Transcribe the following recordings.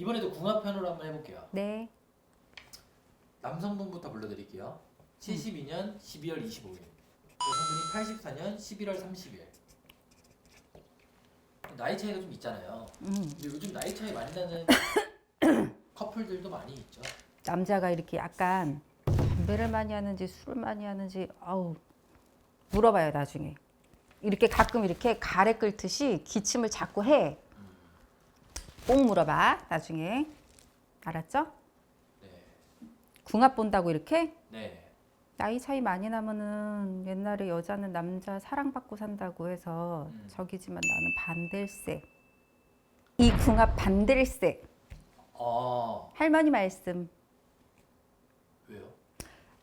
이번에도 궁합편으로 한번 해볼게요. 네. 남성분부터 불러드릴게요. 72년 12월 25일. 여성분이 84년 11월 30일. 나이 차이가 좀 있잖아요. 음. 근데 요즘 나이 차이 많이 나는 커플들도 많이 있죠. 남자가 이렇게 약간 담배를 많이 하는지 술을 많이 하는지 아우 물어봐요 나중에 이렇게 가끔 이렇게 가래 끓듯이 기침을 자꾸 해. 꼭 물어봐 나중에 알았죠? 네. 궁합 본다고 이렇게 네. 나이 차이 많이 나면은 옛날에 여자는 남자 사랑받고 산다고 해서 음. 저기지만 나는 반댈세. 이 궁합 반댈세. 어 할머니 말씀. 왜요?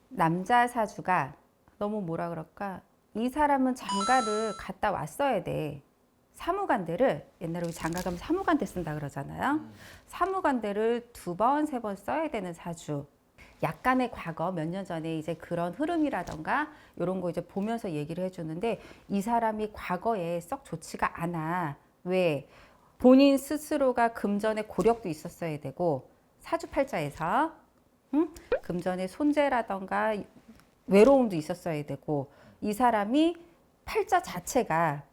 남자 사주가 너무 뭐라 그럴까? 이 사람은 장가를 갔다 왔어야 돼. 사무관대를 옛날에 우리 장가 가면 사무관대 쓴다 그러잖아요. 음. 사무관대를 두 번, 세 번 써야 되는 사주. 약간의 과거 몇 년 전에 이제 그런 흐름이라던가 이런 거 이제 보면서 얘기를 해주는데 이 사람이 과거에 썩 좋지가 않아. 왜? 본인 스스로가 금전의 고력도 있었어야 되고 사주팔자에서 응? 금전의 손재라던가 외로움도 있었어야 되고 이 사람이 팔자 자체가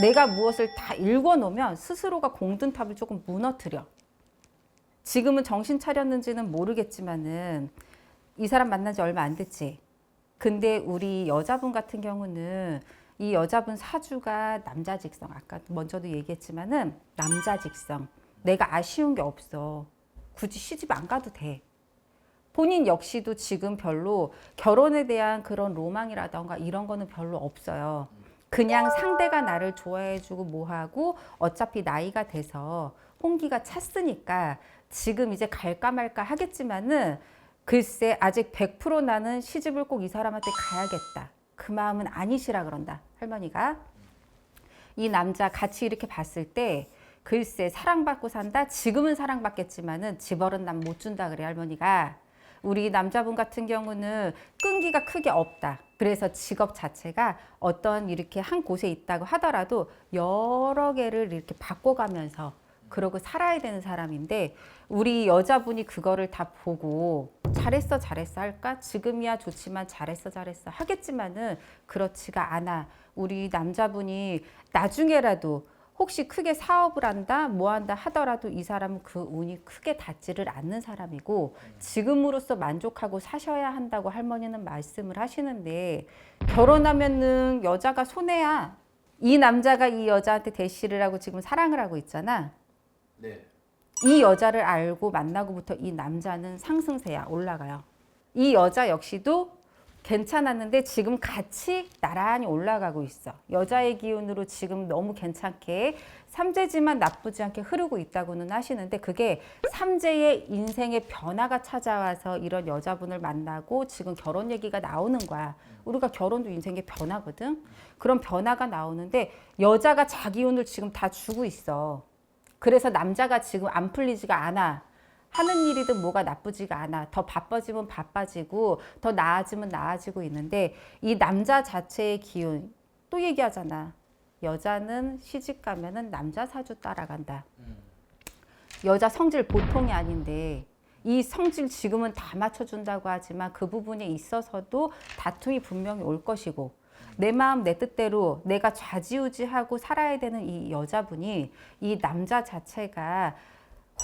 내가 무엇을 다 읽어 놓으면 스스로가 공든 탑을 조금 무너뜨려. 지금은 정신 차렸는지는 모르겠지만은 이 사람 만난 지 얼마 안 됐지. 근데 우리 여자분 같은 경우는 이 여자분 사주가 남자 직성. 아까 먼저도 얘기했지만은 남자 직성. 내가 아쉬운 게 없어. 굳이 시집 안 가도 돼. 본인 역시도 지금 별로 결혼에 대한 그런 로망이라던가 이런 거는 별로 없어요. 그냥 상대가 나를 좋아해주고 뭐하고 어차피 나이가 돼서 홍기가 찼으니까 지금 이제 갈까 말까 하겠지만은 글쎄 아직 100% 나는 시집을 꼭 이 사람한테 가야겠다. 그 마음은 아니시라 그런다. 할머니가. 이 남자 같이 이렇게 봤을 때 글쎄 사랑받고 산다. 지금은 사랑받겠지만은 집어른 난못 준다 그래 할머니가. 우리 남자분 같은 경우는 끈기가 크게 없다. 그래서 직업 자체가 어떤 이렇게 한 곳에 있다고 하더라도 여러 개를 이렇게 바꿔가면서 그러고 살아야 되는 사람인데 우리 여자분이 그거를 다 보고 잘했어 잘했어 할까 지금이야 좋지만 잘했어 잘했어 하겠지만은 그렇지가 않아 우리 남자분이 나중에라도 혹시 크게 사업을 한다 뭐 한다 하더라도 이 사람은 그 운이 크게 닿지를 않는 사람이고 지금으로서 만족하고 사셔야 한다고 할머니는 말씀을 하시는데 결혼하면은 여자가 손해야 이 남자가 이 여자한테 대시를 하고 지금 사랑을 하고 있잖아 네. 이 여자를 알고 만나고부터 이 남자는 상승세야 올라가요. 이 여자 역시도 괜찮았는데 지금 같이 나란히 올라가고 있어. 여자의 기운으로 지금 너무 괜찮게 삼재지만 나쁘지 않게 흐르고 있다고는 하시는데 그게 삼재의 인생의 변화가 찾아와서 이런 여자분을 만나고 지금 결혼 얘기가 나오는 거야. 우리가 결혼도 인생의 변화거든. 그런 변화가 나오는데 여자가 자기 운을 지금 다 주고 있어. 그래서 남자가 지금 안 풀리지가 않아. 하는 일이든 뭐가 나쁘지가 않아. 더 바빠지면 바빠지고 더 나아지면 나아지고 있는데 이 남자 자체의 기운 또 얘기하잖아. 여자는 시집 가면은 남자 사주 따라간다. 음. 여자 성질 보통이 아닌데 이 성질 지금은 다 맞춰준다고 하지만 그 부분에 있어서도 다툼이 분명히 올 것이고 내 마음 내 뜻대로 내가 좌지우지하고 살아야 되는 이 여자분이 이 남자 자체가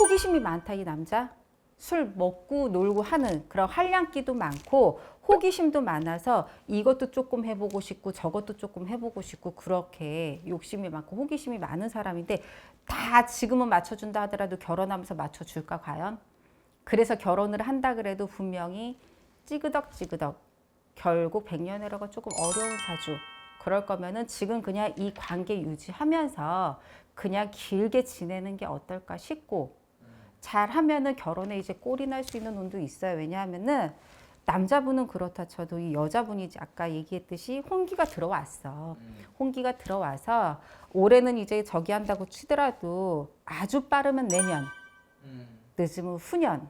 호기심이 많다 이 남자 술 먹고 놀고 하는 그런 활량기도 많고 호기심도 많아서 이것도 조금 해보고 싶고 저것도 조금 해보고 싶고 그렇게 욕심이 많고 호기심이 많은 사람인데 다 지금은 맞춰준다 하더라도 결혼하면서 맞춰줄까 과연? 그래서 결혼을 한다 그래도 분명히 찌그덕찌그덕 결국 백년해로가 조금 어려운 사주 그럴 거면은 지금 그냥 이 관계 유지하면서 그냥 길게 지내는 게 어떨까 싶고 잘 하면은 결혼에 이제 꼴이 날 수 있는 운도 있어요. 왜냐하면은 남자분은 그렇다 쳐도 이 여자분이 아까 얘기했듯이 홍기가 들어왔어. 음. 홍기가 들어와서 올해는 이제 저기 한다고 치더라도 아주 빠르면 내년, 음. 늦으면 후년.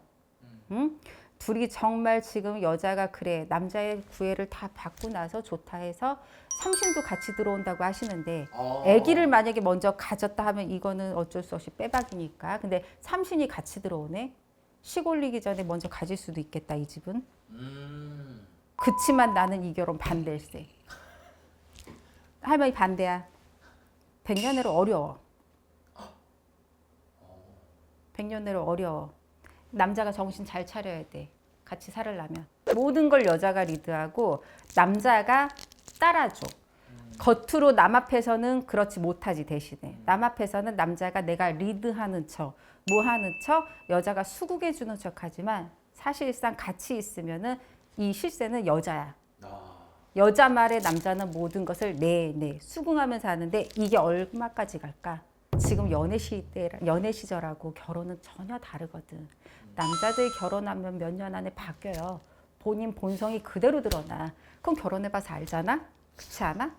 응? 둘이 정말 지금 여자가 그래 남자의 구애를 다 받고 나서 좋다 해서 삼신도 같이 들어온다고 하시는데 어. 아기를 만약에 먼저 가졌다 하면 이거는 어쩔 수 없이 빼박이니까. 근데 삼신이 같이 들어오네? 식 올리기 전에 먼저 가질 수도 있겠다 이 집은? 음. 그치만 나는 이 결혼 반대일세. 할머니 반대야. 백년으로 어려워. 백년으로 어려워 남자가 정신 잘 차려야 돼 같이 살으려면 모든 걸 여자가 리드하고 남자가 따라줘 겉으로 남 앞에서는 그렇지 못하지 대신에 남 앞에서는 남자가 내가 리드하는 척, 뭐 하는 척, 여자가 수국해 주는 척하지만 사실상 같이 있으면은 이 실세는 여자야. 아. 여자 말에 남자는 모든 것을 네네 수긍하면서 하는데 이게 얼마까지 갈까? 지금 연애 시대 연애 시절하고 결혼은 전혀 다르거든. 남자들 결혼하면 몇 년 안에 바뀌어요. 본인 본성이 그대로 드러나. 그럼 결혼해봐서 알잖아. 그렇지 않아?